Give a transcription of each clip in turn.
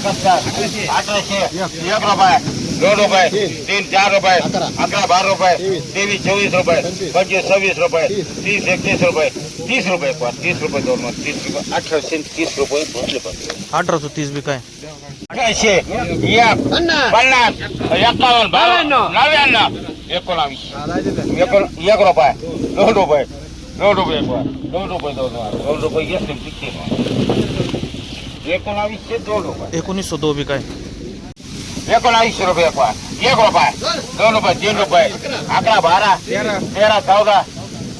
एक रुपये दोन रुपये तीन रुपये अकरा रुपये तेवीस रुपये रुपये रुपये रुपये रुपये दोन तीस रुपये रुपये रुपये रुपये रुपये रुपये रुपये एकोणावीसशे दोन रुपये एकोणीसशे दो बी काय एकोणावीसशे रुपये एक वर एक रुपये दोन रुपये तीन रुपये अकरा बारा तेरा चौदा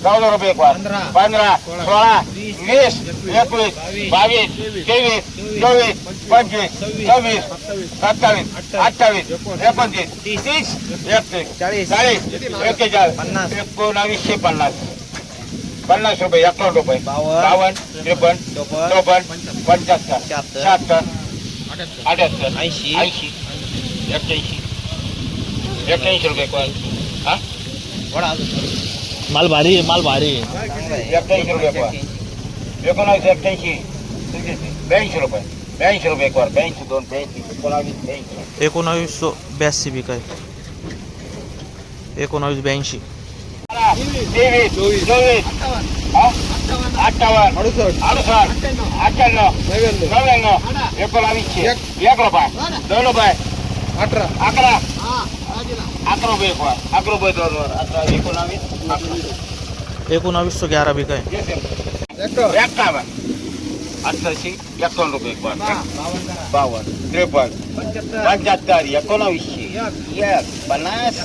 चौदा रुपये एक वर पंधरा सोळा वीस एकवीस बावीस तेवीस चोवीस पंचवीस सव्वीस सत्तावीस अठ्ठावीस एकोणतीस तीस एकतीस चाळीस चाळीस एक्केचाळीस पन्नास एकोणावीसशे पन्नास पन्नास रुपये एकावन्न रुपये. बावन्न त्रेपन्न चौपन्न पंच्याहत्तर. शहात्तर. अठ्याहत्तर. ऐंशी. ऐंशी. एक्क्याऐंशी. एक्क्याऐंशी रुपये कोण हा? माल भारी आहे माल भारी. एक्क्याऐंशी रुपये कोण एकोणावीस एक्क्याऐंशी. ब्याऐंशी रुपये. ब्याऐंशी रुपये कोण ब्याऐंशी दोन ब्याऐंशी एकोणावीस ब्याऐंशी. एकोणावीसशे ब्याऐंशी बी काय? एकोणावीस ब्याऐंशी. तेवीस चोवीस? अडुसष्ट अठ्ठ्याण्णव नव्याण्णव एकोणावीसशे एक रुपये दोन रुपये अठरा अकरा अकरा रुपये अकरा एकोणावीस अकरा एकोणावीसशे रुपये एक एकोणावीसशे पन्नास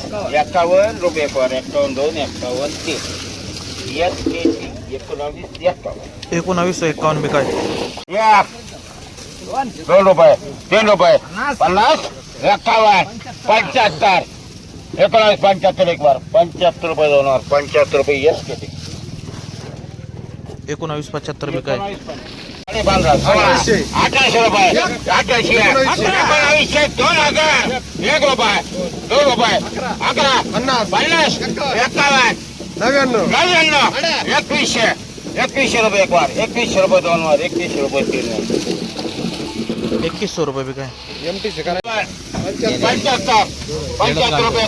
रुपये एक एकावन्न दोन तीन एक एकोणावीस एकोणावीसशे एकावन्न बी काय? एक. दोन रुपये तीन रुपये. पन्नास? एकावन्न. पंच्याहत्तर. एकोणावीस पंच्याहत्तर एक वर. पंच्याहत्तर रुपये दोन वर. पंच्याहत्तर रुपये यस किती? एकोणावीस पंच्याहत्तर बी काय? अठराशे रुपये. अठराशे एकोणावीसशे दोन हज़ार. एक रुपये. दोन रुपये. अकरा. पन्नास पन्नास. एकावन्न. एक एकवीसशे रुपये दोन वार एकवीसशे रुपये तीन वार एकवीसशे रुपये बी काय एम टी पंच्याहत्तर पंच्याहत्तर रुपये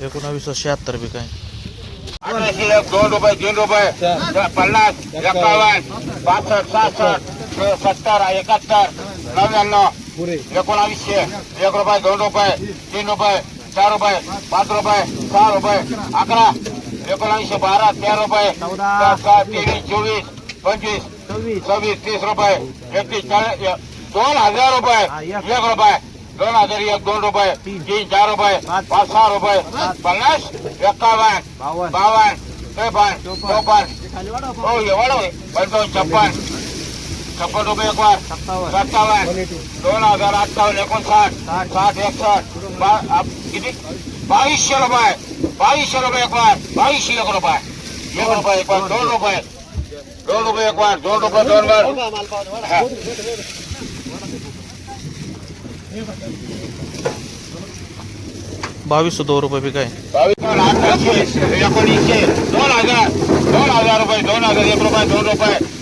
एक एक एक दोन रुपये तीन पन्नास सत्तर एकाहत्तर नव्याण्णव पुरे एकोणावीसशे एक रुपये दोन रुपये तीन रुपये चार रुपये पाच रुपये सहा रुपये अकरा एकोणावीसशे बारा तेरा रुपये सात, सात, तेवीस चोवीस पंचवीस सव्वीस तीस रुपये एकतीस चाळीस दोन हजार रुपये एक रुपये दोन हजार एक दोन रुपये तीन चार रुपये पाच सहा रुपये पन्नास एकावन्न बावन्न त्रेपन्न चौपन्न हो एवढं पंचावन्न छप्पन छप्पन रुपये एक वार सत्तावन्न दोन हज़ार अठ्ठावन्न एकोणसाठ साठ एक वार बावीसशे एक रुपये एक एक वार दोन दोन एक वार दोन दोन वार हा. बावीसशे दोन रुपये बी काय बावीस एकोणीसशे दोन हज़ार दोन हज़ार रुपये दोन हज़ार एक रुपये दोन रुपये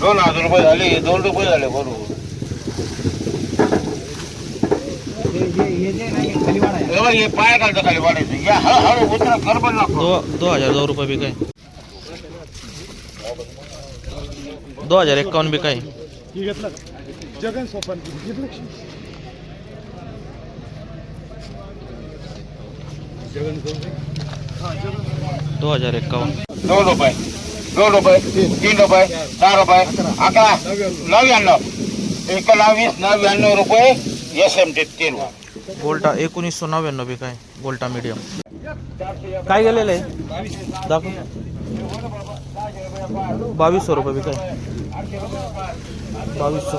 दोन हज़ार रुपये झाले दोन रुपये झाले बरोबर हे पाय घालतं खाली वाढायचं. या हळूहळू उतरा गडबड नको दो दो हज़ार दो रुपये बी काय दो हज़ार एक्कावन्न बी काय जगन सोपान दो हज़ार एक्कावन्न दोन रुपये. दोन रुपये तीन रुपये चार रुपये अकरा नव्याण्णव. एकोणावीस नव्याण्णव रुपये एस एम टी तीन गोल्टा एकोणीसशे नव्याण्णव बी काय? गोल्टा मीडियम काय गेलेलं आहे? दाखव. बावीसशे रुपये बी काय? बावीसशे.